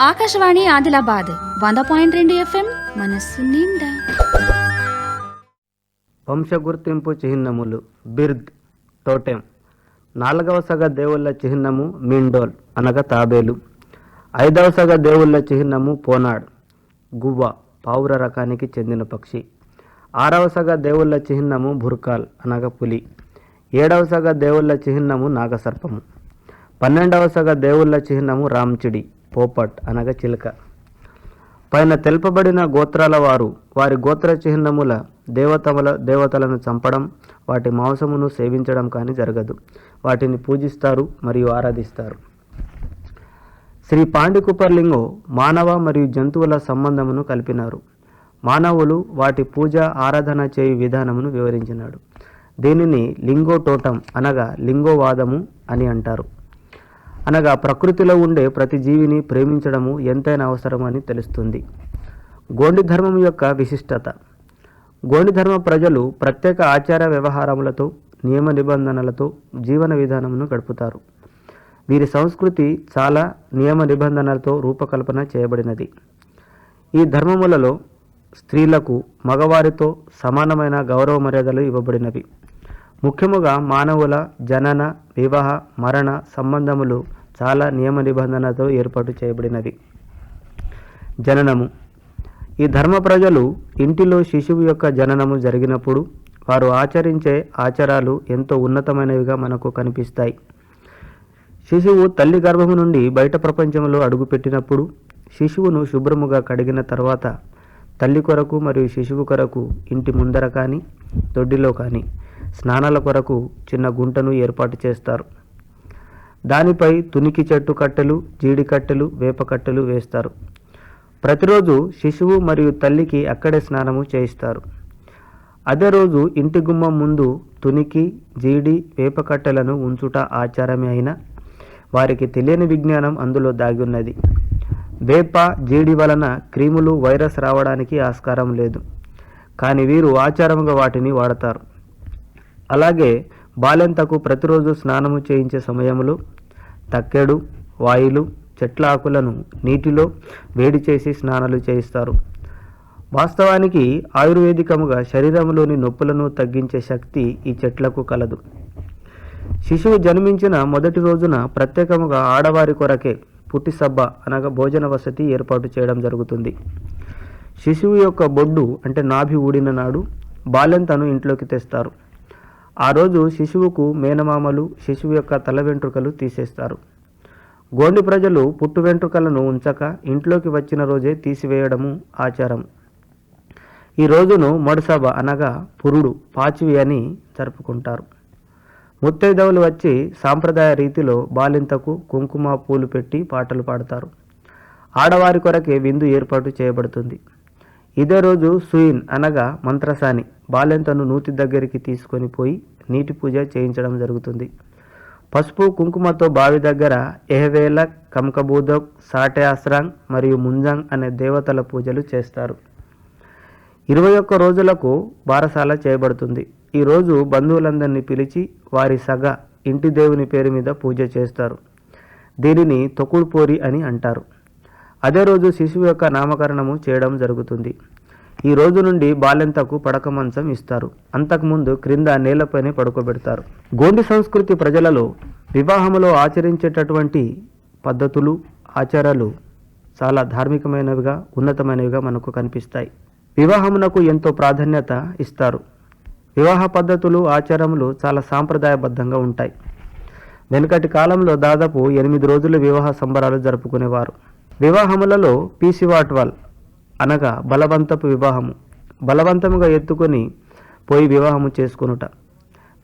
ఆకాశవాణి ఆదిలాబాద్ వంద పాయింట్ రెండు ఎఫ్ఎం మనస్సు నిండా. వంశ గుర్తింపు చిహ్నములు బిర్ద్ టోటెం నాలుగవ సగ దేవుళ్ళ చిహ్నము మిండోల్ అనగా తాబేలు. ఐదవ సగ దేవుళ్ళ చిహ్నము పోనాడ్ గువ్వ పావుర రకానికి చెందిన పక్షి. ఆరవ సగ దేవుళ్ళ చిహ్నము భుర్కాల్ అనగా పులి. ఏడవ సగ దేవుళ్ళ చిహ్నము నాగసర్పము. పన్నెండవ సగ దేవుళ్ళ చిహ్నము రామ్చిడి పోపట్ అనగా చిలుక. పైన తెలుపబడిన గోత్రాల వారు వారి గోత్ర చిహ్నముల దేవతముల దేవతలను చంపడం వాటి మాంసమును సేవించడం కానీ జరగదు. వాటిని పూజిస్తారు మరియు ఆరాధిస్తారు. శ్రీ పాండికుపర్లింగో మానవ మరియు జంతువుల సంబంధమును కలిపినారు. మానవులు వాటి పూజ ఆరాధన చేయు విధానమును వివరించినాడు. దీనిని లింగోటోటం అనగా లింగోవాదము అని అంటారు. అనగా ప్రకృతిలో ఉండే ప్రతి జీవిని ప్రేమించడము ఎంతైనా అవసరమని తెలుస్తుంది. గోండి ధర్మం యొక్క విశిష్టత. గోండి ధర్మ ప్రజలు ప్రత్యేక ఆచార వ్యవహారములతో నియమ నిబంధనలతో జీవన విధానమును గడుపుతారు. వీరి సంస్కృతి చాలా నియమ నిబంధనలతో రూపకల్పన చేయబడినది. ఈ ధర్మములలో స్త్రీలకు మగవారితో సమానమైన గౌరవ మర్యాదలు ఇవ్వబడినవి. ముఖ్యముగా మానవుల జనన వివాహ మరణ సంబంధములు చాలా నియమ నిబంధనలతో ఏర్పాటు చేయబడినవి. జననము. ఈ ధర్మ ప్రజలు ఇంటిలో శిశువు యొక్క జననము జరిగినప్పుడు వారు ఆచరించే ఆచారాలు ఎంతో ఉన్నతమైనవిగా మనకు కనిపిస్తాయి. శిశువు తల్లి గర్భము నుండి బయట ప్రపంచంలో అడుగుపెట్టినప్పుడు శిశువును శుభ్రముగా కడిగిన తర్వాత తల్లి కొరకు మరియు శిశువు కొరకు ఇంటి ముందర కానీ దొడ్డిలో కానీ స్నానాల కొరకు చిన్న గుంటను ఏర్పాటు చేస్తారు. దానిపై తునికి చెట్టు కట్టెలు జీడి కట్టెలు వేప కట్టెలు వేస్తారు. ప్రతిరోజు శిశువు మరియు తల్లికి అక్కడే స్నానము చేయిస్తారు. అదే రోజు ఇంటి గుమ్మం ముందు తునికి జీడి వేప కట్టెలను ఉంచుట ఆచారమే అయినా వారికి తెలియని విజ్ఞానం అందులో దాగి ఉన్నది. వేప జీడి వలన క్రీములు వైరస్ రావడానికి ఆస్కారం లేదు. కానీ వీరు ఆచారంగా వాటిని వాడతారు. అలాగే బాలెంతకు ప్రతిరోజు స్నానము చేయించే సమయంలో తక్కెడు వాయులు చెట్ల ఆకులను నీటిలో వేడి చేసి స్నానాలు చేయిస్తారు. వాస్తవానికి ఆయుర్వేదికముగా శరీరంలోని నొప్పులను తగ్గించే శక్తి ఈ చెట్లకు కలదు. శిశువు జన్మించిన మొదటి రోజున ప్రత్యేకముగా ఆడవారి కొరకే పుట్టి సబ్బ అనగా భోజన వసతి ఏర్పాటు చేయడం జరుగుతుంది. శిశువు యొక్క బొడ్డు అంటే నాభి ఊడిన నాడు బాలెంతను ఇంట్లోకి తెస్తారు. ఆ రోజు శిశువుకు మేనమామలు శిశువు యొక్క తల వెంట్రుకలు తీసేస్తారు. గోండి ప్రజలు పుట్టు వెంట్రుకలను ఉంచక ఇంట్లోకి వచ్చిన రోజే తీసివేయడము ఆచారం. ఈ రోజును మడుసభ అనగా పురుడు పాచివి అని జరుపుకుంటారు. ముత్తైదవులు వచ్చి సాంప్రదాయ రీతిలో బాలింతకు కుంకుమ పూలు పెట్టి పాటలు పాడతారు. ఆడవారి కొరకే విందు ఏర్పాటు చేయబడుతుంది. ఇదే రోజు సుయిన్ అనగా మంత్రసాని. బాలెంతను నూతి దగ్గరికి తీసుకొని పోయి నీటి పూజ చేయించడం జరుగుతుంది. పసుపు కుంకుమతో బావి దగ్గర ఎహవేల కంకబూదక్ సాటే అస్రాంగ్ మరియు ముంజాంగ్ అనే దేవతల పూజలు చేస్తారు. ఇరవై ఒక్క రోజులకు బారసాల చేయబడుతుంది. ఈ రోజు బంధువులందరినీ పిలిచి వారి సగ ఇంటి దేవుని పేరు మీద పూజ చేస్తారు. దీనిని తొకుడుపోరి అని అంటారు. అదే రోజు శిశువు యొక్క నామకరణము చేయడం జరుగుతుంది. ఈ రోజు నుండి బాలెంతకు పడక మంచం ఇస్తారు. అంతకుముందు క్రింద నేలపైనే పడుకోబెడతారు. గోండి సంస్కృతి ప్రజలలో వివాహములో ఆచరించేటటువంటి పద్ధతులు ఆచారాలు చాలా ధార్మికమైనవిగా ఉన్నతమైనవిగా మనకు కనిపిస్తాయి. వివాహమునకు ఎంతో ప్రాధాన్యత ఇస్తారు. వివాహ పద్ధతులు ఆచారములు చాలా సాంప్రదాయబద్ధంగా ఉంటాయి. వెనుకటి కాలంలో దాదాపు ఎనిమిది రోజులు వివాహ సంబరాలు జరుపుకునేవారు. వివాహములలో పీసివాట్వాల్ అనగా బలవంతపు వివాహము. బలవంతముగా ఎత్తుకొని పోయి వివాహము చేసుకొనుట.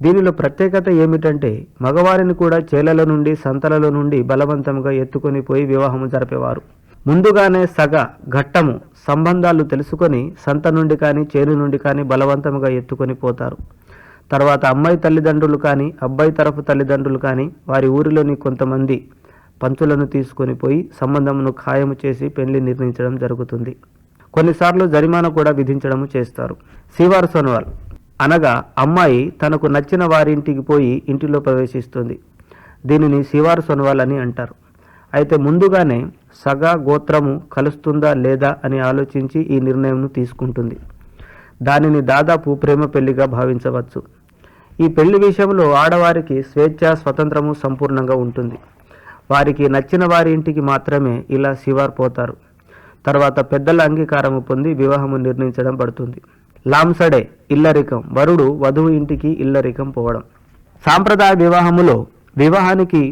దీనిలో ప్రత్యేకత ఏమిటంటే మగవారిని కూడా చేలల నుండి సంతలలో నుండి బలవంతముగా ఎత్తుకొని పోయి వివాహము జరిపేవారు. ముందుగానే సగ ఘట్టము సంబంధాలు తెలుసుకొని సంత నుండి కానీ చేను నుండి కానీ బలవంతముగా ఎత్తుకొని పోతారు. తర్వాత అమ్మాయి తల్లిదండ్రులు కానీ అబ్బాయి తరపు తల్లిదండ్రులు కానీ వారి ఊరిలోని కొంతమంది పంచులను తీసుకొని పోయి సంబంధమును ఖాయము చేసి పెళ్ళి నిర్ణయించడం జరుగుతుంది. కొన్నిసార్లు జరిమానా కూడా విధించడము చేస్తారు. శివార్ సోనవాల్ అనగా అమ్మాయి తనకు నచ్చిన వారింటికి పోయి ఇంటిలో ప్రవేశిస్తుంది. దీనిని శివార్ సోనవాల్ అని అంటారు. అయితే ముందుగానే సగ గోత్రము కలుస్తుందా లేదా అని ఆలోచించి ఈ నిర్ణయం తీసుకుంటుంది. దానిని దాదాపు ప్రేమ పెళ్ళిగా భావించవచ్చు. ఈ పెళ్ళి విషయంలో ఆడవారికి స్వేచ్ఛ స్వతంత్రము సంపూర్ణంగా ఉంటుంది. వారికి నచ్చిన వారి ఇంటికి మాత్రమే ఇలా శివార్ పోతారు. తర్వాత పెద్దల అంగీకారము పొంది వివాహము నిర్ణయించడం పడుతుంది. లాంసడే ఇల్లరికం. వరుడు వధువు ఇంటికి ఇల్లరికం పోవడం. సాంప్రదాయ వివాహములో వివాహానికి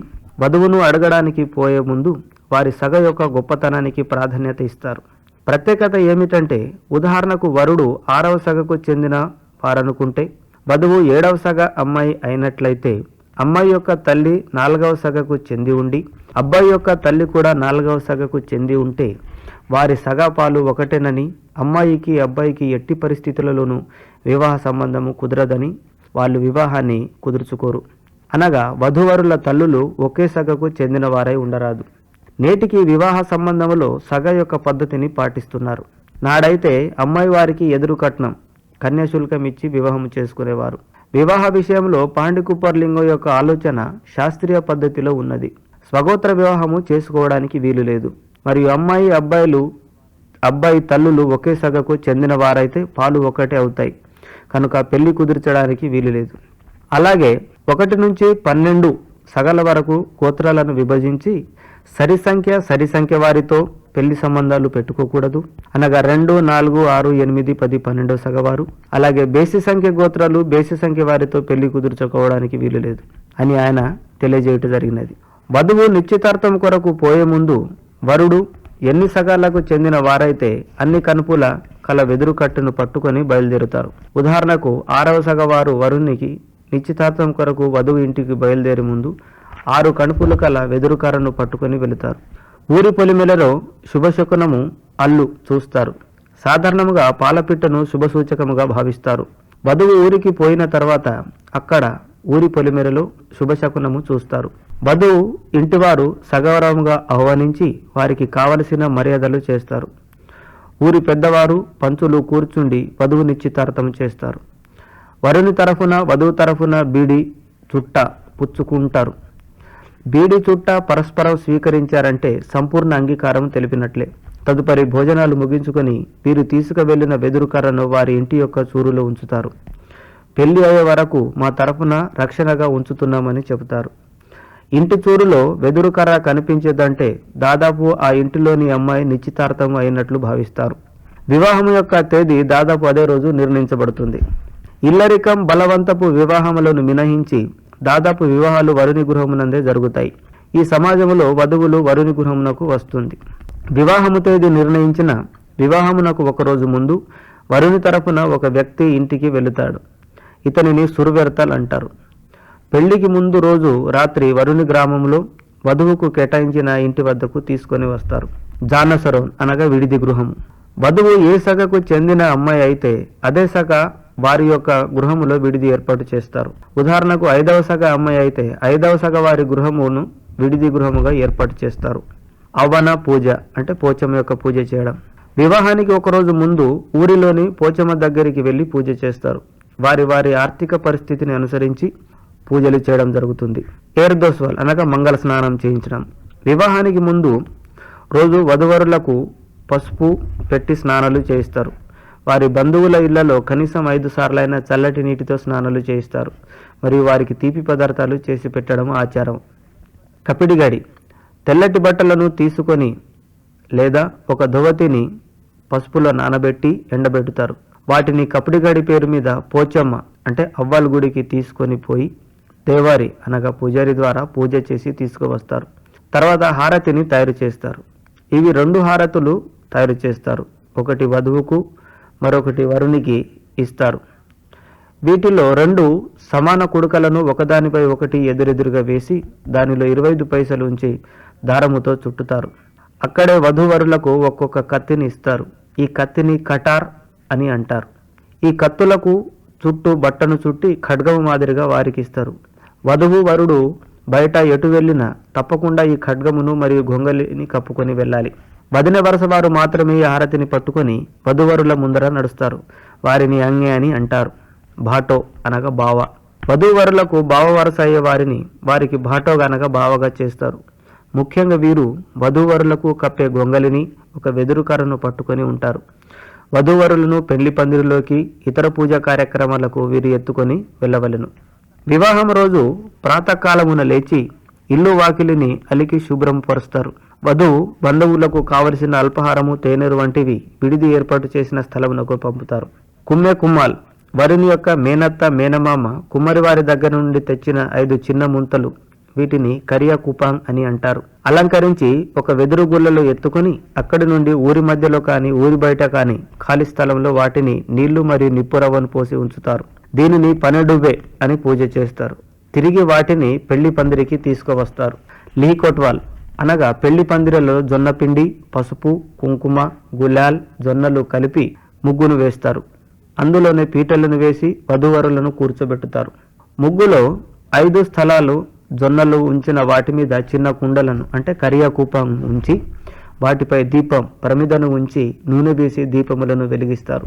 వధువును అడగడానికి పోయే ముందు వారి సగ యొక్క గొప్పతనానికి ప్రాధాన్యత ఇస్తారు. ప్రత్యేకత ఏమిటంటే ఉదాహరణకు వరుడు ఆరవ సగకు చెందిన వారనుకుంటే వధువు ఏడవ సగ అమ్మాయి అయినట్లయితే అమ్మాయి యొక్క తల్లి నాలుగవ సగకు చెంది ఉండి అబ్బాయి యొక్క తల్లి కూడా నాలుగవ సగకు చెంది ఉంటే వారి సగా పాలు ఒకటేనని అమ్మాయికి అబ్బాయికి ఎట్టి పరిస్థితులలోనూ వివాహ సంబంధము కుదరదని వాళ్ళు వివాహాన్ని కుదుర్చుకోరు. అనగా వధూవరుల తల్లులు ఒకే సగకు చెందిన వారై ఉండరాదు. నేటికి వివాహ సంబంధములో సగ యొక్క పద్ధతిని పాటిస్తున్నారు. నాడైతే అమ్మాయి వారికి ఎదురు కట్నం కన్యాశుల్కం ఇచ్చి వివాహం చేసుకునేవారు. వివాహ విషయంలో పాండికుప్పర్లింగం యొక్క ఆలోచన శాస్త్రీయ పద్ధతిలో ఉన్నది. స్వగోత్ర వివాహము చేసుకోవడానికి వీలు లేదు. మరియు అమ్మాయి అబ్బాయిలు అబ్బాయి తల్లులు ఒకే సగకు చెందిన వారైతే పాలు ఒకటే అవుతాయి. కనుక పెళ్ళి కుదిర్చడానికి వీలు లేదు. అలాగే ఒకటి నుంచి పన్నెండు సగల వరకు గోత్రాలను విభజించి సరి సంఖ్య సరి సంఖ్య వారితో పెళ్ళి సంబంధాలు పెట్టుకోకూడదు. అనగా రెండు నాలుగు ఆరు ఎనిమిది పది పన్నెండో సగవారు. అలాగే బేసి సంఖ్య గోత్రాలు బేసి సంఖ్య వారితో పెళ్ళి కుదుర్చుకోవడానికి వీలు లేదు అని ఆయన తెలియజేయటం జరిగినది. వధువు నిశ్చితార్థం కొరకు పోయే ముందు వరుడు ఎన్ని సగాలకు చెందిన వారైతే అన్ని కనుపుల కల వెదురు కట్టును పట్టుకొని బయలుదేరుతారు. ఉదాహరణకు ఆరవ సగవారు వరునికి నిశ్చితార్థం కొరకు వధువు ఇంటికి బయలుదేరి ముందు ఆరు కణుపులు కల వెదురు కర్రను పట్టుకొని వెళుతారు. ఊరి పొలిమెలలో శుభశకునము అల్లు చూస్తారు. సాధారణముగా పాలపిట్టను శుభసూచకముగా భావిస్తారు. వధువు ఊరికి పోయిన తర్వాత అక్కడ ఊరి పొలిమెరలో శుభశకునము చూస్తారు. వధువు ఇంటివారు సగౌరవంగా ఆహ్వానించి వారికి కావలసిన మర్యాదలు చేస్తారు. ఊరి పెద్దవారు పంచులు కూర్చుండి వధువు నిశ్చితార్థం చేస్తారు. వరుని తరఫున వధువు తరఫున బీడి చుట్ట పుచ్చుకుంటారు. బీడి చుట్ట పరస్పరం స్వీకరించారంటే సంపూర్ణ అంగీకారం తెలిపినట్లే. తదుపరి భోజనాలు ముగించుకొని వీరు తీసుకువెళ్ళిన వెదురు కర్రను వారి ఇంటి యొక్క చూరులో ఉంచుతారు. పెళ్ళి అయ్యే వరకు మా తరఫున రక్షణగా ఉంచుతున్నామని చెబుతారు. ఇంటి చూరులో వెదురు కర్ర కనిపించేదంటే దాదాపు ఆ ఇంటిలోని అమ్మాయి నిశ్చితార్థం అయినట్లు భావిస్తారు. వివాహం యొక్క తేదీ దాదాపు అదే రోజు నిర్ణయించబడుతుంది. ఇల్లరికం బలవంతపు వివాహములను మినహించి దాదాపు వివాహాలు వరుని గృహమునందే జరుగుతాయి. ఈ సమాజంలో వధువులు వరుని గృహమునకు వస్తుంది. వివాహము తేదీ నిర్ణయించిన వివాహమునకు ఒక రోజు ముందు వరుని తరపున ఒక వ్యక్తి ఇంటికి వెళుతాడు. ఇతనిని సురువెర్తల్ అంటారు. పెళ్ళికి ముందు రోజు రాత్రి వరుని గ్రామంలో వధువుకు కేటాయించిన ఇంటి వద్దకు తీసుకొని వస్తారు. జానసరోన్ అనగా విడిది గృహము. వధువు ఏ సగకు చెందిన అమ్మాయి అయితే అదే సగ వారి యొక్క గృహములో విడిది ఏర్పాటు చేస్తారు. ఉదాహరణకు ఐదవ సగ అమ్మాయి అయితే ఐదవ సగ వారి గృహమును విడిది గృహముగా ఏర్పాటు చేస్తారు. అవన పూజ అంటే పోచమ్మ యొక్క పూజ చేయడం. వివాహానికి ఒకరోజు ముందు ఊరిలోని పోచమ్మ దగ్గరికి వెళ్ళి పూజ చేస్తారు. వారి వారి ఆర్థిక పరిస్థితిని అనుసరించి పూజలు చేయడం జరుగుతుంది. ఏర్దోస్వల్ అనగా మంగళ స్నానం చేయించడం. వివాహానికి ముందు రోజు వధువరులకు పసుపు పెట్టి స్నానాలు చేయిస్తారు. వారి బంధువుల ఇళ్ళలో కనీసం ఐదు సార్లైన చల్లటి నీటితో స్నానాలు చేయిస్తారు. మరియు వారికి తీపి పదార్థాలు చేసి పెట్టడం ఆచారం. కపిడిగడి తెల్లటి బట్టలను తీసుకొని లేదా ఒక దువతిని పసుపులో నానబెట్టి ఎండబెట్టుతారు వాటిని కపిడిగడి పేరు మీద పోచమ్మ అంటే అవ్వాల గుడికి తీసుకొని పోయి దేవారి అనగా పూజారి ద్వారా పూజ చేసి తీసుకువస్తారు. తర్వాత హారతిని తయారు చేస్తారు. ఇవి రెండు హారతులు తయారు చేస్తారు. ఒకటి వధువుకు మరొకటి వరునికి ఇస్తారు. వీటిలో రెండు సమాన కుడుకలను ఒకదానిపై ఒకటి ఎదురెదురుగా వేసి దానిలో ఇరవై ఐదు పైసలు ఉంచి దారముతో చుట్టుతారు. అక్కడే వధూవరులకు ఒక్కొక్క కత్తిని ఇస్తారు. ఈ కత్తిని కటార్ అని అంటారు. ఈ కత్తులకు చుట్టూ బట్టను చుట్టి ఖడ్గము మాదిరిగా వారికి ఇస్తారు. వధువు వరుడు బయట ఎటు వెళ్ళినా తప్పకుండా ఈ ఖడ్గమును మరియు గొంగలిని కప్పుకొని వెళ్ళాలి. వదిన వరుస వారు మాత్రమే ఈ హారతిని పట్టుకొని వధువరుల ముందర నడుస్తారు. వారిని అంగే అని అంటారు. భాటో అనగా బావ. వధూవరులకు బావ వరస అయ్యే వారిని వారికి భాటో అనగా బావగా చేస్తారు. ముఖ్యంగా వీరు వధూవరులకు కప్పే గొంగలిని ఒక వెదురు కర్రను పట్టుకొని ఉంటారు. వధూవరులను పెళ్ళి పందిరిలోకి ఇతర పూజా కార్యక్రమాలకు వీరు ఎత్తుకొని వెళ్ళవలెను. వివాహం రోజు ప్రాతకాలమున లేచి ఇల్లు వాకిలిని అలికి శుభ్రం పరుస్తారు. వధువు బంధువులకు కావలసిన అల్పహారము తేనెరు వంటివి విడిది ఏర్పాటు చేసిన స్థలమునకు పంపుతారు. కుమ్మె కుమ్మాల్ వరుని యొక్క మేనత్త మేనమామ కుమ్మరి వారి దగ్గర నుండి తెచ్చిన ఐదు చిన్న ముంతలు వీటిని కరియా కుపాంగ్ అని అంటారు. అలంకరించి ఒక వెదురు గుళ్ళలో ఎత్తుకుని అక్కడి నుండి ఊరి మధ్యలో కానీ ఊరి బయట కానీ ఖాళీ స్థలంలో వాటిని నీళ్ళు మరియు నిప్పురవ్వను పోసి ఉంచుతారు. దీనిని పనడుబే అని పూజ చేస్తారు. తిరిగి వాటిని పెళ్ళి పందిరికి తీసుకువస్తారు. లీ కొట్వాల్ అనగా పెళ్ళి పందిరలో జొన్నపిండి పసుపు కుంకుమ గులాల్ జొన్నలు కలిపి ముగ్గును వేస్తారు. అందులోనే పీటలను వేసి వధూవరులను కూర్చోబెట్టుతారు. ముగ్గులో ఐదు స్థలాలు జొన్నలు ఉంచిన వాటి మీద చిన్న కుండలను అంటే కరియా కూపం ఉంచి వాటిపై దీపం ప్రమిదను ఉంచి నూనె వేసి దీపములను వెలిగిస్తారు.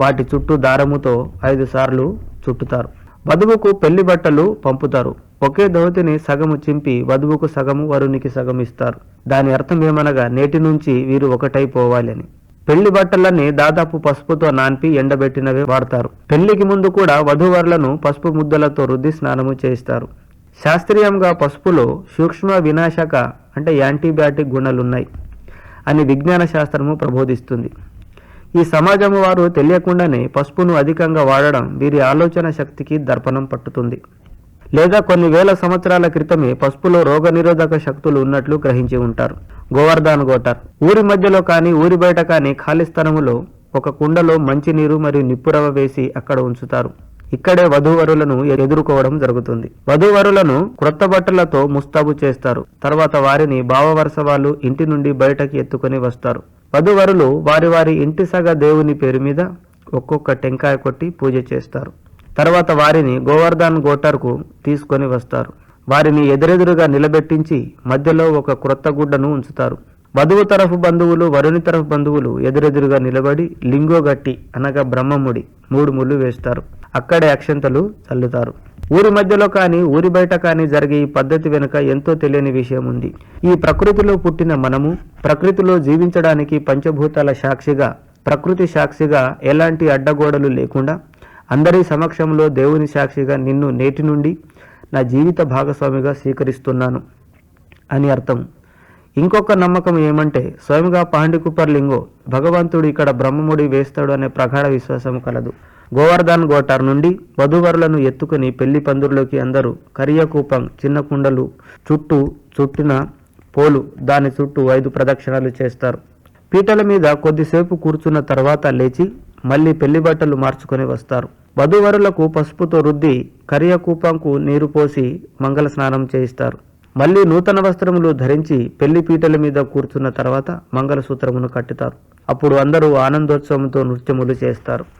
వాటి చుట్టూ దారముతో ఐదు సార్లు చుట్టుతారు. వధువుకు పెళ్ళి బట్టలు పంపుతారు. ఒకే దోతిని సగము చింపి వధువుకు సగము వరునికి సగం ఇస్తారు. దాని అర్థం ఏమనగా నేటి నుంచి వీరు ఒకటైపోవాలి అని పెళ్ళి బట్టలన్నీ దాదాపు పసుపుతో నాన్పి ఎండబెట్టినవే వాడతారు. పెళ్ళికి ముందు కూడా వధూవరులను పసుపు ముద్దలతో రుద్ది స్నానము చేయిస్తారు. శాస్త్రీయంగా పసుపులో సూక్ష్మ వినాశక అంటే యాంటీబయాటిక్ గుణాలున్నాయి అని విజ్ఞాన శాస్త్రము ప్రబోధిస్తుంది. ఈ సమాజము వారు తెలియకుండానే పసుపును అధికంగా వాడడం వీరి ఆలోచన శక్తికి దర్పణం పట్టుతుంది. లేదా కొన్ని వేల సంవత్సరాల క్రితమే పసుపులో రోగనిరోధక శక్తులు ఉన్నట్లు గ్రహించి ఉంటారు. గోవర్ధన్ గోటర్. ఊరి మధ్యలో కానీ ఊరి బయట కానీ ఖాళీ స్థలములో ఒక కుండలో మంచినీరు మరియు నిప్పురవ వేసి అక్కడ ఉంచుతారు. ఇక్కడే వధూవరులను ఎదుర్కోవడం జరుగుతుంది. వధూవరులను క్రొత్త బట్టలతో ముస్తాబు చేస్తారు. తర్వాత వారిని భావవరస వాళ్ళు ఇంటి నుండి బయటకి ఎత్తుకొని వస్తారు. వధూవరులు వారి వారి ఇంటి సగ దేవుని పేరు మీద ఒక్కొక్క టెంకాయ కొట్టి పూజ చేస్తారు. తర్వాత వారిని గోవర్ధన్ గోటర్కు తీసుకొని వస్తారు. వారిని ఎదురెదురుగా నిలబెట్టించి మధ్యలో ఒక క్రొత్త గుడ్డను ఉంచుతారు. వధువు తరఫు బంధువులు వరుని తరఫు బంధువులు ఎదురెదురుగా నిలబడి లింగోగట్టి అనగా బ్రహ్మముడి మూడు ముళ్ళు వేస్తారు. అక్కడే అక్షంతలు చల్లుతారు. ఊరి మధ్యలో కానీ ఊరి బయట కానీ జరిగే ఈ పద్ధతి వెనుక ఎంతో తెలియని విషయం ఉంది. ఈ ప్రకృతిలో పుట్టిన మనము ప్రకృతిలో జీవించడానికి పంచభూతాల సాక్షిగా ప్రకృతి సాక్షిగా ఎలాంటి అడ్డగోడలు లేకుండా అందరి సమక్షంలో దేవుని సాక్షిగా నిన్ను నేటి నుండి నా జీవిత భాగస్వామిగా స్వీకరిస్తున్నాను అని అర్థం. ఇంకొక నమ్మకం ఏమంటే స్వయంగా పాండికుపర్ లింగో భగవంతుడు ఇక్కడ బ్రహ్మముడి వేస్తాడు అనే ప్రగాఢ విశ్వాసం కలదు. గోవర్ధన్ గోటార్ నుండి వధువరులను ఎత్తుకుని పెళ్ళి పందిరిలోకి అందరూ కరియకూపం చిన్న కుండలు చుట్టూ చుట్టిన పోలు దాని చుట్టూ ఐదు ప్రదక్షిణాలు చేస్తారు. పీటల మీద కొద్దిసేపు కూర్చున్న తర్వాత లేచి మళ్ళీ పెళ్ళి బట్టలు మార్చుకొని వస్తారు. వధూవరులకు పసుపుతో రుద్ది కరియకూపంకు నీరు పోసి మంగళ స్నానం చేయిస్తారు. మళ్ళీ నూతన వస్త్రములు ధరించి పెళ్ళి పీటల మీద కూర్చున్న తర్వాత మంగళసూత్రమును కట్టుతారు. అప్పుడు అందరూ ఆనందోత్సవంతో నృత్యములు చేస్తారు.